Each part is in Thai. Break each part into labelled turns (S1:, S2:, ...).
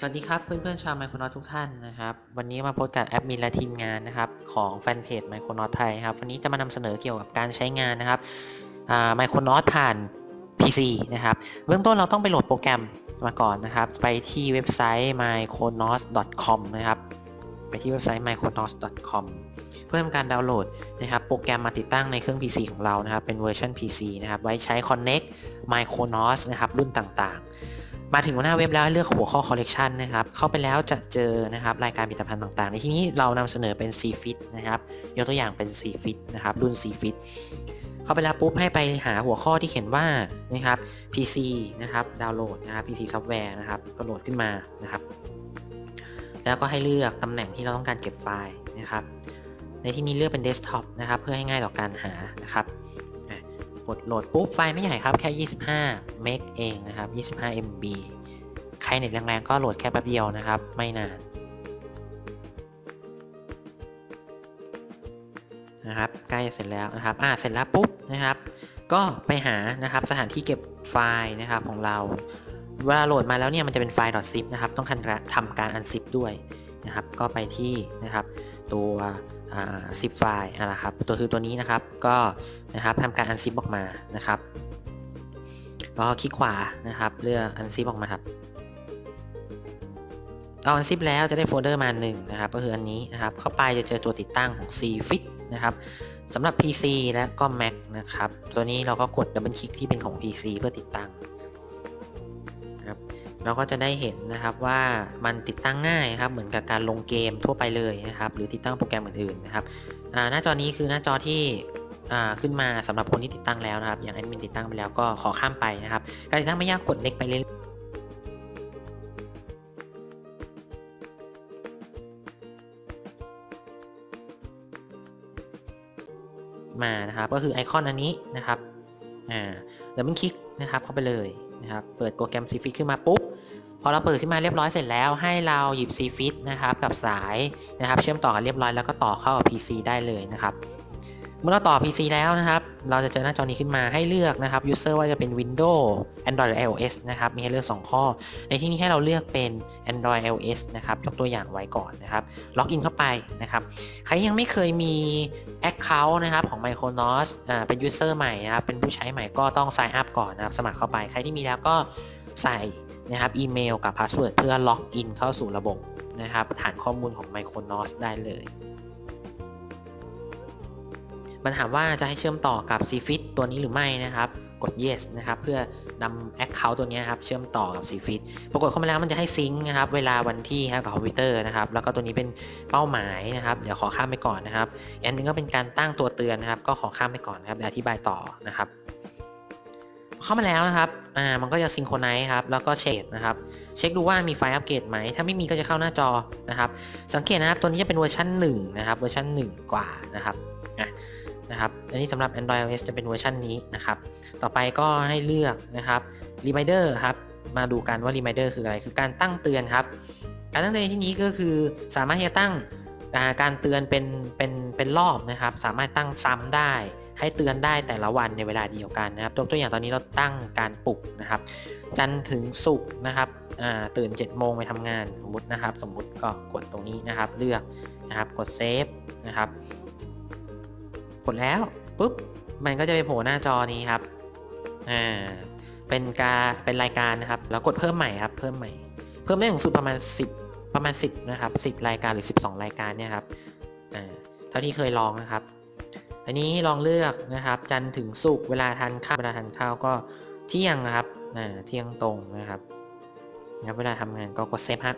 S1: สวัสดีครับเพื่อนๆชาวไมโครนอตทุกท่านนะครับ วันนี้มาพบกับแอดมินและทีมงานนะครับของแฟนเพจไมโครนอตไทยครับ วันนี้จะมานำเสนอเกี่ยวกับการใช้งานนะครับไมโครนอตผ่าน PC นะครับ เบื้องต้นเราต้องไปโหลดโปรแกรมมาก่อนนะครับ ไปที่เว็บไซต์ micronos.com นะครับ ไปที่เว็บไซต์ micronos.com เพื่อทำการดาวน์โหลดนะครับ โปรแกรมมาติดตั้งในเครื่อง PC ของเรานะครับ เป็นเวอร์ชัน PC นะครับ ไว้ใช้ Connect Micronos นะครับ รุ่นต่างๆ มาถึงหน้าเว็บแล้วเลือกหัวข้อ collection นะครับ เข้าไปแล้วจะเจอนะครับรายการผลิตภัณฑ์ต่างๆ ในที่นี้เรานำเสนอเป็น C Fit นะครับยกตัวอย่างเป็น C Fit นะครับรุ่น C Fit เข้าไปแล้วปุ๊บให้ไปหาหัวข้อที่เขียนว่านะครับ PC นะครับดาวน์โหลดนะครับ PC ซอฟต์แวร์นะครับก็โหลดขึ้นมานะครับ แล้วก็ให้เลือกตำแหน่งที่เราต้องการเก็บไฟล์นะครับ ในที่นี้เลือกเป็น Desktop นะครับเพื่อให้ง่ายต่อการหานะครับ กดโหลดปุ๊บไฟล์ไม่ใหญ่ครับแค่ 25 เมกเองนะครับ 25 MB ใครเน็ตแรงๆก็โหลดแค่แป๊บเดียวนะครับ ไม่นานนะครับใกล้เสร็จแล้วนะครับอ่าเสร็จแล้วปุ๊บนะครับ ก็ไปหานะครับสถานที่เก็บไฟล์นะครับของเรา เวลาโหลดมาแล้วเนี่ยมันจะเป็นไฟล์ .zip นะครับ ต้องทำการ unzip ด้วยนะครับ ก็ไปที่นะครับ ตัวซิปไฟล์อะครับตัวคือตัวนี้นะครับก็นะครับทำการ unzip ออกมานะครับก็คลิกขวานะครับเลือก unzip ออกมาครับตอน unzip แล้วจะได้โฟลเดอร์มาหนึ่งนะครับก็คืออันนี้นะครับเข้าไปจะเจอตัวติดตั้งของ cfit นะครับสำหรับ PC และก็ Mac นะครับตัวนี้เราก็กดดับเบิลคลิกที่เป็นของ PC เพื่อติดตั้ง เราก็จะได้เห็นนะครับว่ามันติดตั้งง่ายครับเหมือนกับการลงเกมทั่วไปเลยนะครับหรือติดตั้งโปรแกรมอื่นๆนะครับหน้าจอนี้คือหน้าจอที่ขึ้นมาสำหรับคนที่ติดตั้งแล้วนะครับอย่างแอดมินติดตั้งไปแล้วก็ขอข้ามไปนะครับ การติดตั้งไม่ยากกด next ไปเรื่อยมานะครับก็คือไอคอนอันนี้นะครับอ่าเดี๋ยวมันคลิกนะครับเข้าไปเลยนะครับ เปิดโปรแกรม c f i t ขึ้นมาปุ๊บ พอเราเปิดขึ้นมาเรียบร้อยเสร็จแล้วให้เราหยิบ c f i t นะครับกับสายนะครับเชื่อมต่อกันเรียบร้อยแล้วก็ต่อเข้ากับ PC ได้เลยนะครับเมื่อเราต่อ PC แล้วนะครับ เราจะเจอหน้าจอนี้ขึ้นมาให้เลือกนะครับ user ว่าจะเป็น Windows Android หรือ iOS นะครับ มีให้เลือก 2 ข้อ ในที่นี้ให้เราเลือกเป็น Android iOS นะครับ ยกตัวอย่างไว้ก่อนนะครับ ล็อกอินเข้าไปนะครับ ใครยังไม่เคยมี Account นะครับของ Micronos อ่า เป็น user ใหม่นะครับ เป็นผู้ใช้ใหม่ก็ต้อง sign up ก่อนนะครับ สมัครเข้าไป ใครที่มีแล้วก็ใส่ นะครับอีเมลกับพาสเวิร์ดเพื่อล็อกอินเข้าสู่ระบบนะครับฐานข้อมูลของ Micronos ได้เลย มันถามว่าจะให้เชื่อมต่อกับ CFIT ตัวนี้หรือไม่นะครับกด yes นะครับเพื่อนำ Account ตัวนี้ครับเชื่อมต่อกับ CFIT ปรากฏเข้ามาแล้วมันจะให้ซิงค์นะครับเวลาวันที่ครับกับคอมพิวเตอร์นะครับแล้วก็ตัวนี้เป็นเป้าหมายนะครับเดี๋ยวขอข้ามไปก่อนนะครับอันนึงก็เป็นการตั้งตัวเตือนนะครับก็ขอข้ามไปก่อนนะครับเดี๋ยวอธิบายต่อนะครับ เข้ามาแล้วนะครับ อ่า มันก็จะซิงโครไนซ์ครับ แล้วก็เช็คนะครับ เช็คดูว่ามีไฟล์อัปเกรดไหม ถ้าไม่มีก็จะเข้าหน้าจอนะครับ สังเกตนะครับ ตัวนี้จะเป็นเวอร์ชัน1นะครับ เวอร์ชัน1 กว่านะครับ อะ นะครับ อันนี้สำหรับ Android OS จะเป็นเวอร์ชันนี้นะครับ ต่อไปก็ให้เลือกนะครับ Reminder ครับ มาดูกันว่า Reminder คืออะไร คือการตั้งเตือนครับ การตั้งเตือนที่นี้ก็คือสามารถที่จะตั้งการเตือนเป็น เป็น เป็นรอบนะครับ สามารถตั้งซ้ำได้ ให้เตือนได้แต่ละวันในเวลาเดียวกันนะครับตัวอย่างตอนนี้เราตั้งการปลุกนะครับ จันทร์ถึงศุกร์นะครับตื่น7จ็ดโมงไปทำงานสมมตินะครับ สมมติก็กดตรงนี้นะครับ เลือกนะครับ กดเซฟนะครับ กดแล้วปุ๊บมันก็จะไปโผล่หน้าจอนี้ครับอ่าเป็นการเป็นรายการนะครับแล้วกดเพิ่มใหม่ครับ เพิ่มใหม่ เพิ่มได้สูงสุดประมาณ 10 ประมาณ 10 นะครับ 10 รายการหรือ 12 รายการเนี่ยครับอ่าเท่าที่เคยลองนะครับ อันนี้ลองเลือกนะครับ จันทร์ถึงศุกร์เวลาทานข้าวเวลาทานข้าวก็เที่ยงนะครับอ่าเที่ยงตรงนะครับนะเวลาทำงานก็กดเซฟฮะ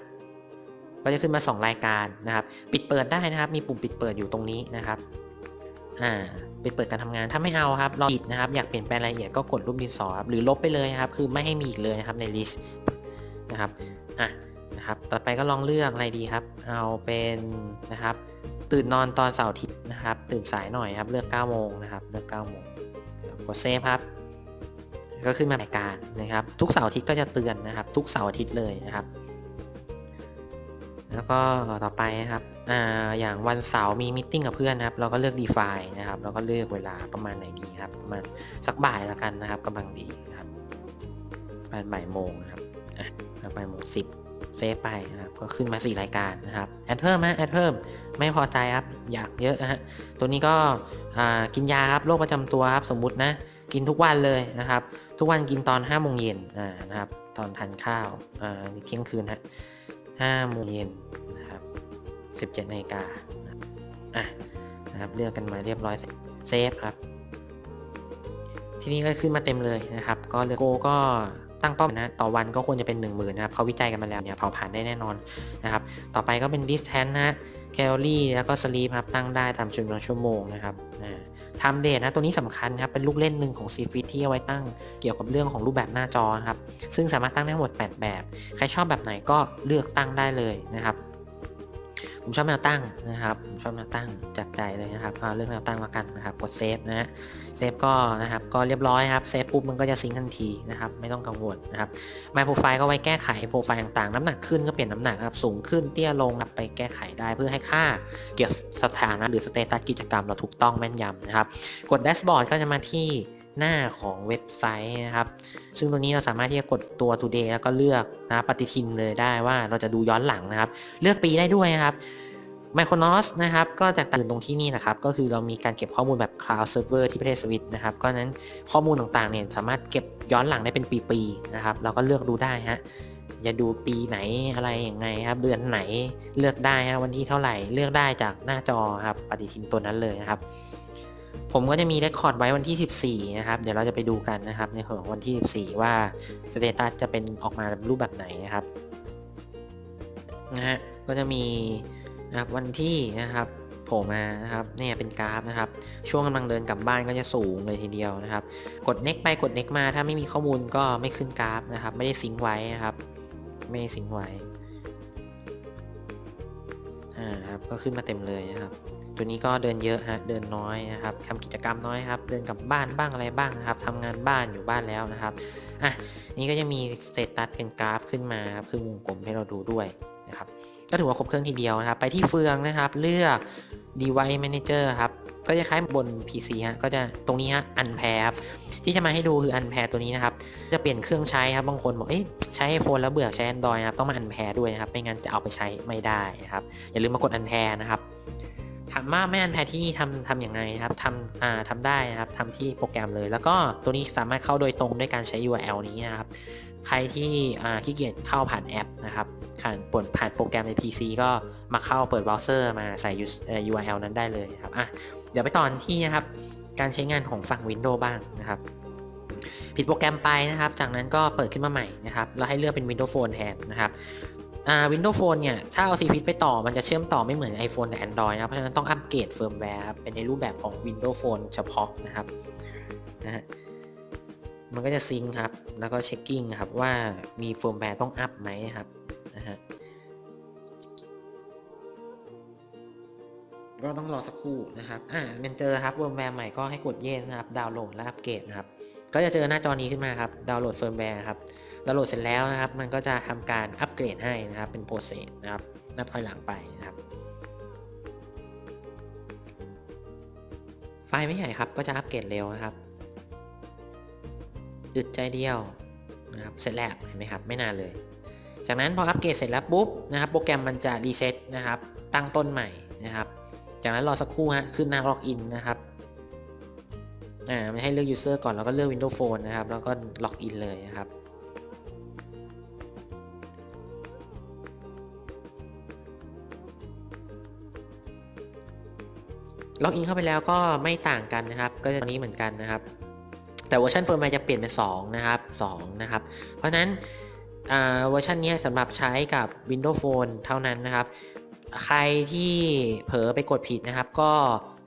S1: ก็จะขึ้นมา 2 รายการนะครับ ปิดเปิดได้นะครับ มีปุ่มปิดเปิดอยู่ตรงนี้นะครับอ่าปิดเปิดการทำงานถ้าไม่เอาครับเราปิดนะครับ อยากเปลี่ยนแปลงรายละเอียดก็กดรูปดินสอครับหรือลบไปเลยครับ คือไม่ให้มีอีกเลยนะครับในลิสต์นะครับอะนะครับ ต่อไปก็ลองเลือกอะไรดีครับ เอาเป็นนะครับ ตื่นนอนตอนเสาร์อาทิตย์นะครับ ตื่นสายหน่อยครับ เลือก9โมงนะครับ เลือก9โมงกดเซฟครับ ก็ขึ้นมารายการนะครับ ทุกเสาร์อาทิตย์ก็จะเตือนนะครับ ทุกเสาร์อาทิตย์เลยนะครับ แล้วก็ต่อไปนะครับอ่าอย่างวันเสาร์มีมิ팅กับเพื่อนนะครับ เราก็เลือก define นะครับ เราก็เลือกเวลาประมาณไหนดีครับ ประมาณสักบ่ายละกันนะครับกำลังดีนะครับประมาณบ่ายโมงนะครับอะบ่ายโมงสิบ เซฟไปนะครับก็ขึ้นมา 4 รายการนะครับแอดเพิ่มนะแอดเพิ่มไม่พอใจครับอยากเยอะนะฮะตัวนี้ก็กินยาครับโรคประจำตัวครับสมมุตินะกินทุกวันเลยนะครับ ทุกวันกินตอน5โมงเย็นนะครับ ตอนทานข้าวเที่ยงคืนฮะ5โมงเย็นนะครับ17นาฬิกาอะนะครับเลือกกันมาเรียบร้อยเซฟครับ ทีนี้ก็ขึ้นมาเต็มเลยนะครับ ก็เลโก้ก็ ตั้งเป้านะต่อวันก็ควรจะเป็น 1 0,000นะครับเขาวิจัยกันมาแล้วเนี่ยเผาผลาญได้แน่นอนนะครับต่อไปก็เป็น distance นะแคลอรี่แล้วก็ sleep ครับตั้งได้ตามจำนวนชั่วโมงนะครับทำเดทนะตัวนี้สำคัญครับเป็นลูกเล่นหนึ่งของซีฟิตที่เอาไว้ตั้งเกี่ยวกับเรื่องของรูปแบบหน้าจอครับซึ่งสามารถตั้งได้หมด 8 แบบ ใครชอบแบบไหนก็เลือกตั้งได้เลยนะครับ ผมชอบแนวตั้งนะครับผมชอบแนวตั้งจัดใจเลยนะครับเอาเลือกแนวตั้งแล้วกันนะครับกดเซฟนะฮะเซฟก็นะครับก็เรียบร้อยครับเซฟปุ๊บมันก็จะซิงทันทีนะครับไม่ต้องกังวลนะครับ My Profile ก็ไว้แก้ไขโปรไฟล์ต่างๆ น้ำหนักขึ้นก็เปลี่ยนน้ำหนักครับสูงขึ้นเตี้ยลงครับไปแก้ไขได้เพื่อให้ค่าเกี่ยวสถานะหรือสเตตัสกิจกรรมเราถูกต้องแม่นยำนะครับกดแดชบอร์ดก็จะมาที่ หน้าของเว็บไซต์นะครับ ซึ่งตัวนี้เราสามารถที่จะกดตัว today แล้วก็เลือกนะปฏิทินเลยได้ว่าเราจะดูย้อนหลังนะครับ เลือกปีได้ด้วยนะครับ Micronos นะครับ ก็จะตื่นตรงที่นี่นะครับ ก็คือเรามีการเก็บข้อมูลแบบ Cloud Server ที่ประเทศสวิตนะครับ ก็นั้นข้อมูลต่างๆเนี่ยสามารถเก็บย้อนหลังได้เป็นปีๆนะครับ เราก็เลือกดูได้ฮะจะดูปีไหนอะไรอยังไงครับ เดือนไหนเลือกได้ฮะวันที่เท่าไหร่เลือกได้จากหน้าจอครับปฏิทินตัวนั้นเลยนะครับ ผมก็จะมีเรคคอร์ดไว้วันที่ 14 นะครับ เดี๋ยวเราจะไปดูกันนะครับ ในของวันที่ 14 ว่าสเตตัสจะเป็นออกมารูปแบบไหนนะครับนะฮะก็จะมีนะครับวันที่นะครับโผล่มานะครับเนี่ยเป็นกราฟนะครับ ช่วงกำลังเดินกลับบ้านก็จะสูงเลยทีเดียวนะครับ กด next ไปกด next มาถ้าไม่มีข้อมูลก็ไม่ขึ้นกราฟนะครับ ไม่ได้ซิงไว้นะครับ ไม่ได้ซิงไว้อ่าครับก็ขึ้นมาเต็มเลยนะครับ ตัวนี้ก็เดินเยอะฮะเดินน้อยนะครับทำกิจกรรมน้อยครับเดินกลับบ้านบ้างอะไรบ้างนะครับทำงานบ้านอยู่บ้านแล้วนะครับอะนี่ก็จะมีสเตตัสเป็นกราฟขึ้นมาครับคือวงกลมให้เราดูด้วยนะครับก็ถือว่าครบเครื่องทีเดียวนะครับ ไปที่เฟืองนะครับ เลือก device manager ครับก็จะคล้ายบน PC ฮะก็จะตรงนี้ฮะ unpair ครับที่จะมาให้ดูคือ unpair ตัวนี้นะครับ จะเปลี่ยนเครื่องใช้ครับบางคนบอกเอ๊ะใช้ iPhone แล้วเบื่อใช้ Android นะครับต้องมา unpair ด้วยนะครับไม่งั้นจะเอาไปใช้ไม่ได้นะครับอย่าลืมมากด unpair นะครับ ถามว่าไม่ unpair ที่นี่ทำทำยังไงครับทำอ่าทำได้นะครับทำที่โปรแกรมเลย แล้วก็ตัวนี้สามารถเข้าโดยตรงด้วยการใช้ URL นี้นะครับ ใครที่อ่าขี้เกียจเข้าผ่านแอปนะครับผ่านปนผ่านโปรแกรมใน PC ก็มาเข้าเปิดเบราว์เซอร์มาใส่ URL นั้นได้เลยครับอะเดี๋ยวไปตอนที่นะครับการใช้งานของฝั่ง Windows บ้างนะครับ ผิดโปรแกรมไปนะครับ จากนั้นก็เปิดขึ้นมาใหม่นะครับแล้วให้เลือกเป็น Windows Phone แทนนะครับ อ่า Windows Phone เนี่ย ถ้าเอา c f i t ไปต่อมันจะเชื่อมต่อไม่เหมือน iPhone กับ Android นะครับเพราะฉะนั้นต้องอัปเกรดเฟิร์มแวร์ครับ เป็นในรูปแบบของ Windows Phone เฉพาะนะครับนะฮะมันก็จะซิงครับ แล้วก็เช็คกิ้งครับว่ามีเฟิร์มแวร์ต้องอัพไหมครับนะฮะก็ต้องรอสักครู่นะครับ อ่าเป็นเจอครับเฟิร์มแวร์ใหม่ก็ให้กดเยสนะครับ ดาวน์โหลดและอัปเกรดนะครับ ก็จะเจอหน้าจอนี้ขึ้นมาครับ ดาวน์โหลดเฟิร์มแวร์ครับ ดาวน์โหลดเสร็จแล้วนะครับ มันก็จะทำการอัปเกรดให้นะครับ เป็นโปรเซสนะครับ นับถอยหลังไปนะครับ ไฟล์ไม่ใหญ่ครับ ก็จะอัปเกรดเร็วนะครับอึดใจเดียวนะครับ เสร็จแล้วเห็นไหมครับ ไม่นานเลย จากนั้นพออัปเกรดเสร็จแล้วปุ๊บนะครับ โปรแกรมมันจะรีเซ็ตนะครับ ตั้งต้นใหม่นะครับ จากนั้นรอสักครู่ฮะ ขึ้นหน้าล็อกอินนะครับอ่ามันให้เลือก user ก่อนแล้วก็เลือก Windows Phone นะครับ แล้วก็ล็อกอินเลยนะครับ ล็อกอินเข้าไปแล้วก็ไม่ต่างกันนะครับ ก็จะตอนนี้เหมือนกันนะครับ แต่เวอร์ชันเฟิร์มแวร์จะเปลี่ยนเป็น2นะครับ2นะครับ เพราะฉะนั้นเวอร์ชันนี้สำหรับใช้กับ Windows Phone เท่านั้นนะครับ ใครที่เผลอไปกดผิดนะครับ ก็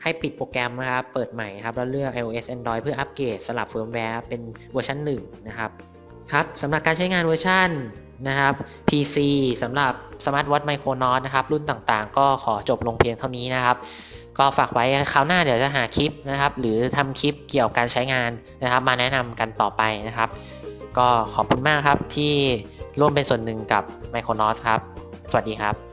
S1: ให้ปิดโปรแกรมนะครับ เปิดใหม่ครับ แล้วเลือก iOS Android เพื่ออัปเกรดสลับเฟิร์มแวร์เป็นเวอร์ชัน1นะครับ ครับสำหรับการใช้งานเวอร์ชันนะครับ PC สำหรับ Smart Watch Micronaut นะครับ รุ่นต่างๆ ก็ขอจบลงเพียงเท่านี้นะครับ ก็ฝากไว้คราวหน้าเดี๋ยวจะหาคลิปนะครับ หรือทำคลิปเกี่ยวกับการใช้งานนะครับ มาแนะนำกันต่อไปนะครับ ก็ขอบคุณมากครับที่ร่วมเป็นส่วนหนึ่งกับ Micronos ครับ สวัสดีครับ